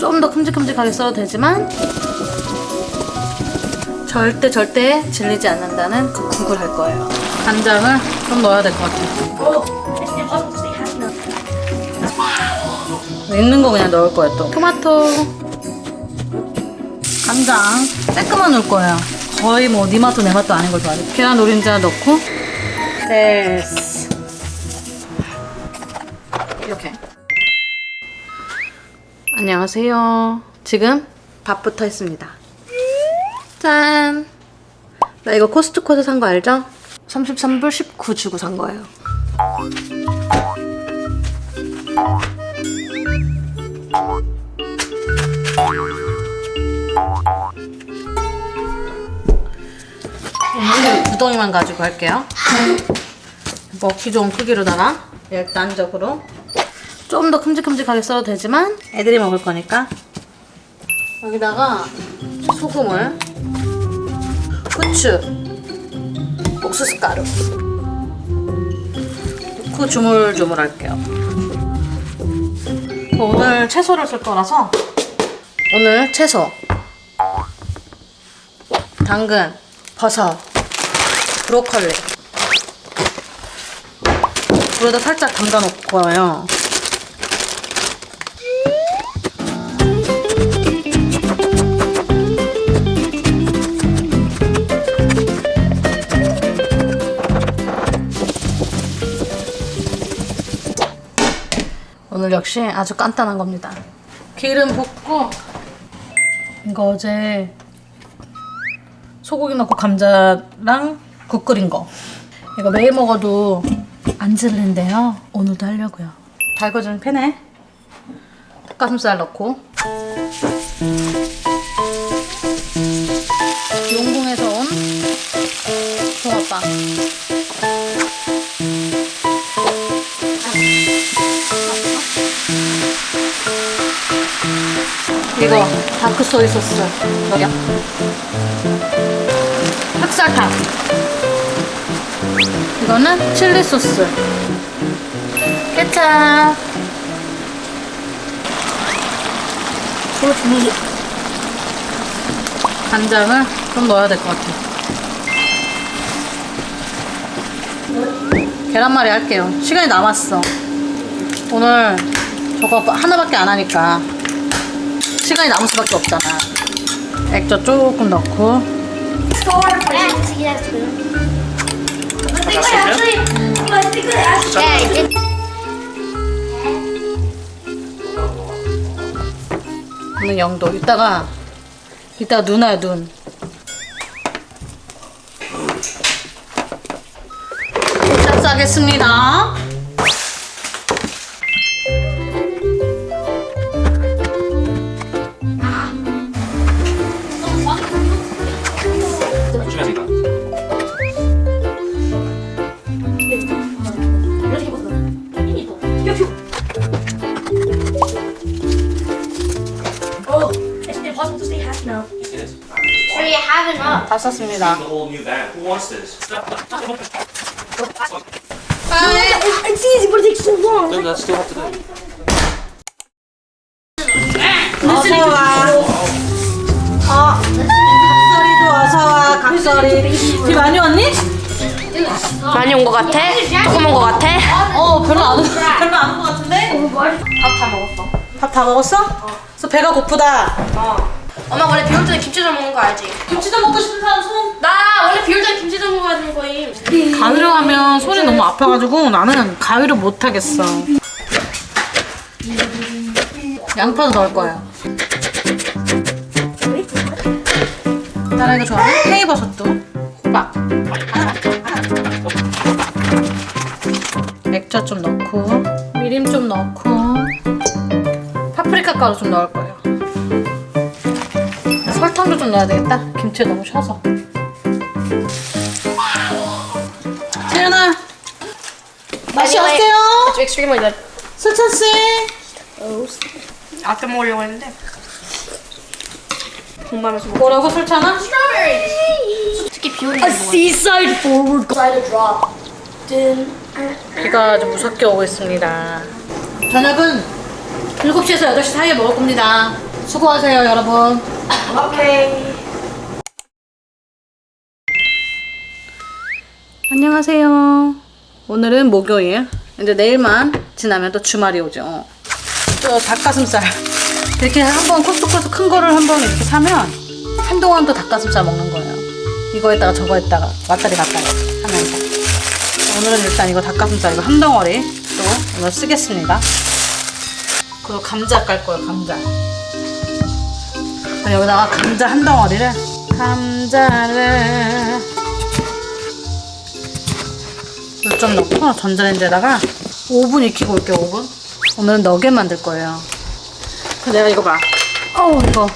좀 더 큼직큼직하게 썰어도 되지만 절대 절대 질리지 않는다는 그 국을 할 거예요. 간장을 좀 넣어야 될 것 같아요. Now. 있는 거 그냥 넣을 거예요 또. 토마토, 간장 쬐끄만 넣을 거예요. 거의 뭐네 맛도 내 맛도 아닌 걸 좋아해. 계란 노른자 넣고 됐어. 이렇게. 안녕하세요. 지금 밥부터 했습니다. 짠. 나 이거 코스트코에서 산 거 알죠? 33불 19 주고 산 거예요. 오늘 무덩이만 가지고 할게요. 먹기 좋은 크기로다가 일단적으로 좀 더 큼직큼직하게 썰어도 되지만 애들이 먹을 거니까 여기다가 소금을 후추 옥수수 가루 넣고 주물주물 할게요. 오늘 채소를 쓸 거라서 오늘 채소 당근, 버섯, 브로콜리 물에다 살짝 담가 놓고요. 역시 아주 간단한 겁니다. 기름 붓고 이거 어제 소고기 넣고 감자랑 국 끓인 거. 이거 매일 먹어도 안 질린데요. 오늘도 하려고요. 달궈진 팬에 닭가슴살 넣고 용궁에서 온 붕어빵 이거 다크 소이 소스 여기요 흑설탕. 이거는 칠리 소스. 케찹 간장을 좀 넣어야 될 것 같아요 계란말이 할게요. 시간이 남았어. 오늘 저거 하나밖에 안 하니까 시간이 남을 수밖에 없잖아 액젓 조금 넣고. 오늘 영도 이따가 눈 와요 눈 짭싸겠습니다 to stay happy now. Yes, it is. So you have enough. 다 썼습니다 The whole new bag. Who wants this? It's easy, but it takes so long. Then let's still have to do it. 어서와 어 각설이도 어서와 각설이 비 많이 왔니? 많이 온 것 같아? 조금 온 것 같아? 어 별로 안 별로 안 온 것 같은데 밥 다 먹었어. 밥 다 먹었어? 그래서 배가 고프다 엄마 원래 비올 때는 김치전 먹는 거 알지? 김치도 먹고 싶은 사람 손 나 원래 비올 때는 김치전 먹어야 되는 거임. 가위로 하면 손이 너무 아파가지고 나는 가위로 못 하겠어. 양파도 넣을 거예요. 나라이가 좋아하는 페이버섯도 호박. 액젓 좀 넣고 미림 좀 넣고 파프리카 가루 좀 넣을 거예요. 설탕도 좀 넣어야 되겠다. 김치가 너무 셔서. 세연아 맛이 어때요? It's extremely good. 수찬 씨 아껴 먹으려고 했는데. 공감해서 먹. 뭐라고 술찬아? 특히 비 오는 날 돼. Seaside forward. Side drop. 비가 아주 무섭게 오고 있습니다. 저녁은 7 7시에서 8시 사이에 먹을 겁니다. 수고하세요, 여러분. 오케이. 안녕하세요. 오늘은 목요일. 이제 내일만 지나면 또 주말이 오죠. 또 닭가슴살. 이렇게 한번 코스코에서 큰 거를 한번 이렇게 사면 한동안 또 닭가슴살 먹는 거예요. 이거에다가 저거에다가 왔다리 갔다리 하면서. 오늘은 일단 이거 닭가슴살 이거 한 덩어리 또 오늘 쓰겠습니다. 그리고 감자 깔 거예요, 감자. 여기다가 감자 한 덩어리를 감자를 물 좀 넣고 전자레인지에다가 5분 익히고 올게요 5분 오늘은 너겟 만들 거예요. 그 내가 이거 봐. 어우 이거.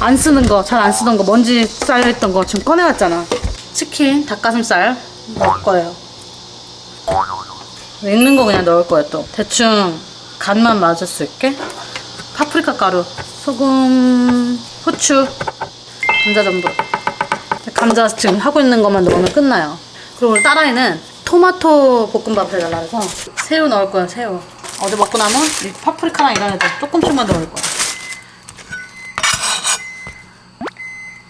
안 쓰는 거 잘 안 쓰던 거 먼지 쌓여있던 거 지금 꺼내왔잖아. 치킨 닭가슴살 넣을 거예요. 익는 거 그냥 넣을 거예요 또. 대충 간만 맞을 수 있게. 파프리카 가루 소금 후추 감자 전분 감자 지금 하고 있는 것만 넣으면 끝나요. 그리고 오늘 딸아이는 토마토 볶음밥 해달라 해서 새우 넣을 거예요, 새우. 어제 먹고 나면 이 파프리카랑 이런 애들 조금씩만 넣을 거야.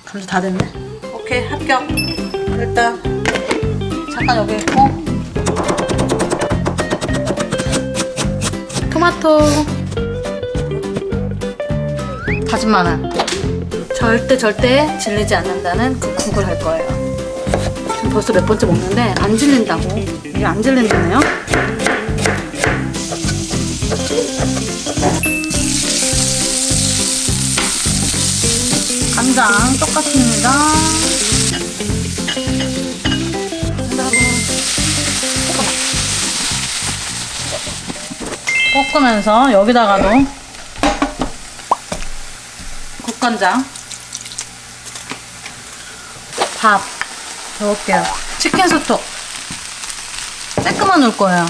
감자 다 됐네. 오케이, 합격. 일단 잠깐 여기 있고 토마토 마늘 절대 절대 질리지 않는다는 그 국을 할 거예요. 지금 벌써 몇 번째 먹는데 안 질린다고. 이게 안 질린다네요. 간장 똑같습니다. 볶으면서 여기다가도 국간장 밥 넣을게요. 치킨 스톡. 쬐끄만 넣을 거예요.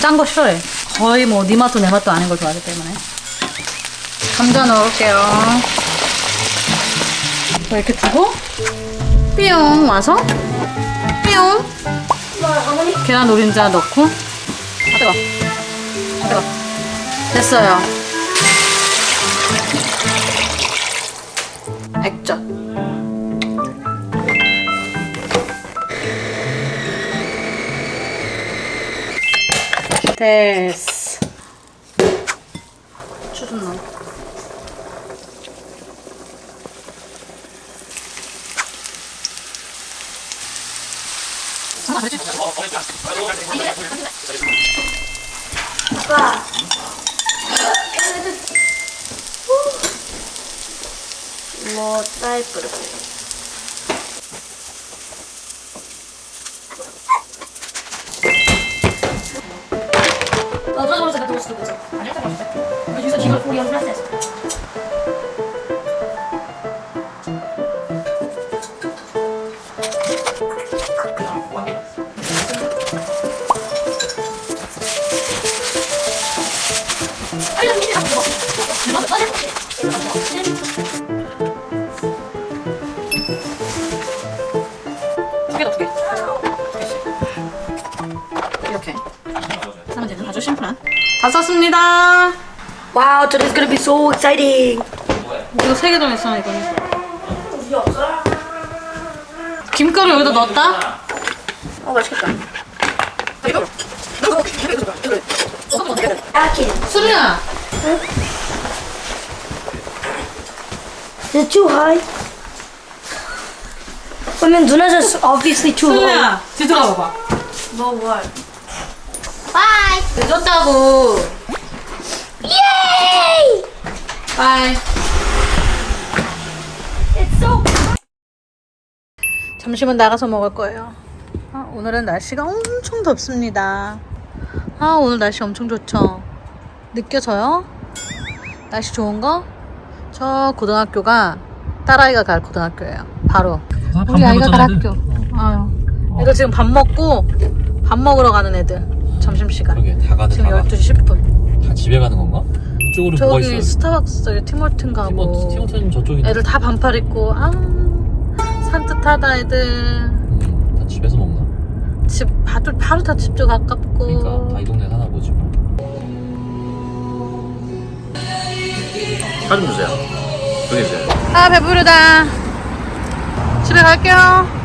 짠거 싫어해. 거의 뭐 네 맛도 내 맛도 아닌 걸 좋아하기 때문에. 감자 넣을게요. 이렇게 두고 삐용 와서 삐용 계란 노른자 넣고 아 뜨거. 아 뜨거. 됐어요. 액젓. 됐어. 추좀 넣어. 아빠. 너 저거 저거 저거 저거 저거 아니 저거 저거 여기서 이걸 우리 연습했어 두 다 썼습니다. Wow, today's gonna be so exciting. 이거 세개 들어있어 이거는. 김가루 여기다 넣었다. 어, 맛있겠다. 아키 수리야. Is it too high? 그러면 누나는 obviously too low. 수리야. 뒤돌아봐봐. 뭐 뭘? Bye. 늦었다고. It's so. 점심은 나가서 먹을 거예요. 아, 오늘은 날씨가 엄청 덥습니다. 아, 오늘 날씨 엄청 좋죠? 느껴져요? 날씨 좋은 거? 저 고등학교가 딸아이가 갈 고등학교예요. 바로. 우리 아이가 갈 학교. 아유. 애들 지금 밥 먹고 밥 먹으러 가는 애들. 점심시간. 그러게 다 가네 지금 다 가. 12시 10분. 다 집에 가는 건가? 이쪽으로 뭐가 저기 있어요? 스타벅스 저기 티몰튼 가고. 티모, 티모테는 저쪽인데 애들 다 반팔 입고 아 산뜻하다 애들 음, 다 집에서 먹나? 집 바로 바로 다 집도 가깝고 그러니까 다 이 동네 사나 보지 뭐좀 주세요. 여기 주세요. 아 배부르다 집에 갈게요